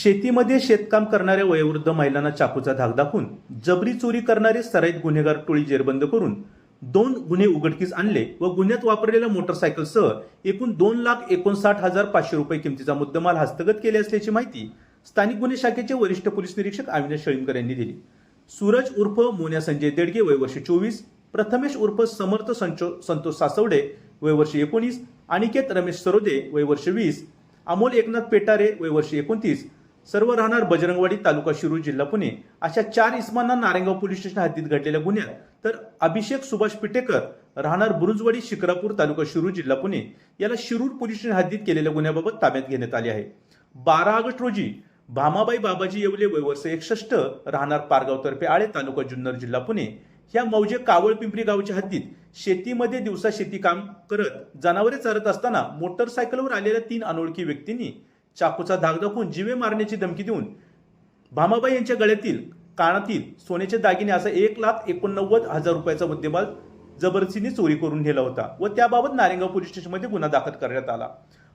शेतीमध्ये शेतकाम करणाऱ्या वयोवृद्ध महिलांना चाकूचा धाक दाखवून जबरी चोरी करणारे सराईत गुन्हेगार टोळी जेरबंद करून दोन गुन्हे उघडकीस आणले व गुन्ह्यात वापरलेल्या मोटरसायकलसह एकूण दोन लाख एकोणसाठ हजार पाचशे रुपये किमतीचा मुद्देमाल हस्तगत केले असल्याची माहिती स्थानिक गुन्हे शाखेचे वरिष्ठ पोलीस निरीक्षक अविनाश शळींकर यांनी दिली. सूरज उर्फ मोन्या संजय देडगे वय वर्ष चोवीस प्रथमेश उर्फ समर्थ संचो संतोष सासवडे वय वर्ष एकोणीस अनिकेत रमेश सरोदे वय वर्ष वीस अमोल एकनाथ पेटारे वय वर्ष एकोणतीस सर्व राहणार बजरंगवाडी तालुका शिरूर जिल्हा पुणे. अशा चार इस्मांना नारेगाव पोलीस स्टेशन हद्दीत घडलेल्या गुन्ह्यात तर अभिषेक सुभाष पिटेकर राहणार बुरुजवाडी शिक्रापूर तालुका शिरूर जिल्हा पुणे. याला शिरूर पोलीस स्टेशन हद्दीत केलेल्या गुन्ह्याबाबत ताब्यात घेण्यात आले आहे. बारा ऑगस्ट रोजी भामाबाई बाबाजी येवले वयवर्ष एकसष्ट राहणार पारगाव तर्फे आळे तालुका जुन्नर जिल्हा पुणे. या मौजे कावळ पिंपरी गावच्या हद्दीत शेतीमध्ये दिवसा शेती काम करत जनावरे चरत असताना मोटरसायकलवर आलेल्या तीन अनोळखी व्यक्तींनी चाकूचा धाक दाखवून जिवे मारण्याची धमकी देऊन भामाबाई यांच्या गळ्यातील कानातील सोन्याचे दागिने असा एक लाख एकोणनव्वद हजार रुपयाचा मुद्देमाल जबरदस्तीने चोरी करून नेला होता व त्याबाबत नारेगाव पोलीस स्टेशनमध्ये गुन्हा दाखल करण्यात आला.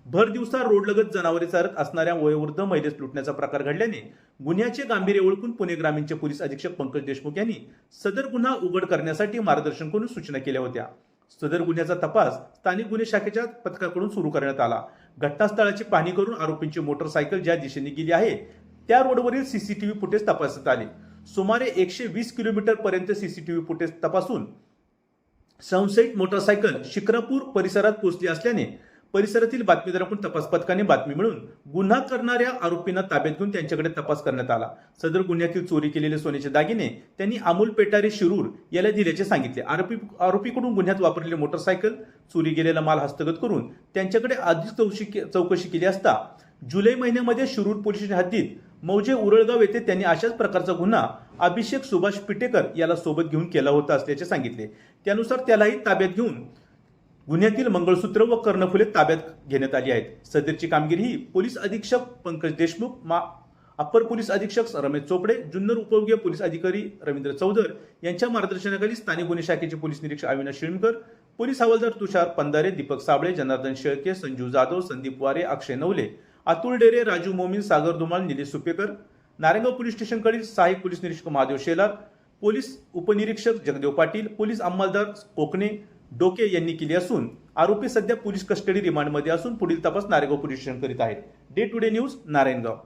भर दिवसा रोडलगत जनावरे चारत असणाऱ्या वयोवृद्ध महिलेस लुटण्याचा प्रकार घडल्याने गुन्ह्याचे गांभीर्य ओळखून पुणे ग्रामीणचे पोलीस अधीक्षक पंकज देशमुख यांनी सदर गुन्हा उघड करण्यासाठी मार्गदर्शन करून सूचना केल्या होत्या. सदर गुन्ह्याचा तपास स्थानिक गुन्हे शाखेच्या पथकाकडून सुरू करण्यात आला. घटनास्थळाची पाहणी करून आरोपींची मोटरसायकल ज्या दिशेने गेली आहे त्या रोडवरील सीसीटीव्ही फुटेज तपासण्यात आले. सुमारे एकशे वीस किलोमीटर पर्यंत सीसीटीव्ही फुटेज तपासून संशयित मोटरसायकल शिक्रापूर परिसरात पोहोचली असल्याने परिसरातील बातमीदाराकडून तपास पथकाने बातमी मिळून गुन्हा करणाऱ्या आरोपींना ताब्यात घेऊन त्यांच्याकडे तपास करण्यात आला. सदर गुन्ह्यातील चोरी केलेले सोन्याचे दागिने त्यांनी अमोल पेटारे शिरूर याला दिल्याचे सांगितले. आरोपी आरोपीकडून गुन्ह्यात वापरलेले मोटरसायकल चोरी गेलेला माल हस्तगत करून त्यांच्याकडे अधिक चौकशी चौकशी केली असता जुलै महिन्यामध्ये शिरूर पोलीस हद्दीत मौजे उरळगाव येथे त्यांनी अशाच प्रकारचा गुन्हा अभिषेक सुभाष पिटेकर याला सोबत घेऊन केला होता असल्याचे सांगितले. त्यानुसार त्यालाही ताब्यात घेऊन गुन्ह्यातील मंगळसूत्र व कर्णफुले ताब्यात घेण्यात आली आहेत. सदरची कामगिरी ही पोलीस अधीक्षक पंकज देशमुख मा अप्पर पोलीस अधीक्षक रमेश चोपडे जुन्नर उपविभागीय पोलीस अधिकारी रवींद्र चौधर यांच्या मार्गदर्शनाखाली स्थानिक गुन्हे शाखेचे पोलीस निरीक्षक अविनाश शिळमकर पोलीस हवालदार तुषार पंधारे दीपक साबळे जनार्दन शेळके संजू जाधव संदीप वारे अक्षय नवले अतुल डेरे राजू मोमीन सागर धुमाळ निलेश सुपेकर नारायणगाव पोलीस स्टेशनकडील सहाय्यक पोलीस निरीक्षक महादेव शेलार पोलीस उपनिरीक्षक जगदेव पाटील पोलीस अंमलदार कोकणे डोके यांनी केली असून आरोपी सध्या पोलीस कस्टडी रिमांडमध्ये असून पुढील तपास नारेगाव पोलीस स्टेशन करीत आहेत. Day to day news Narayangaon.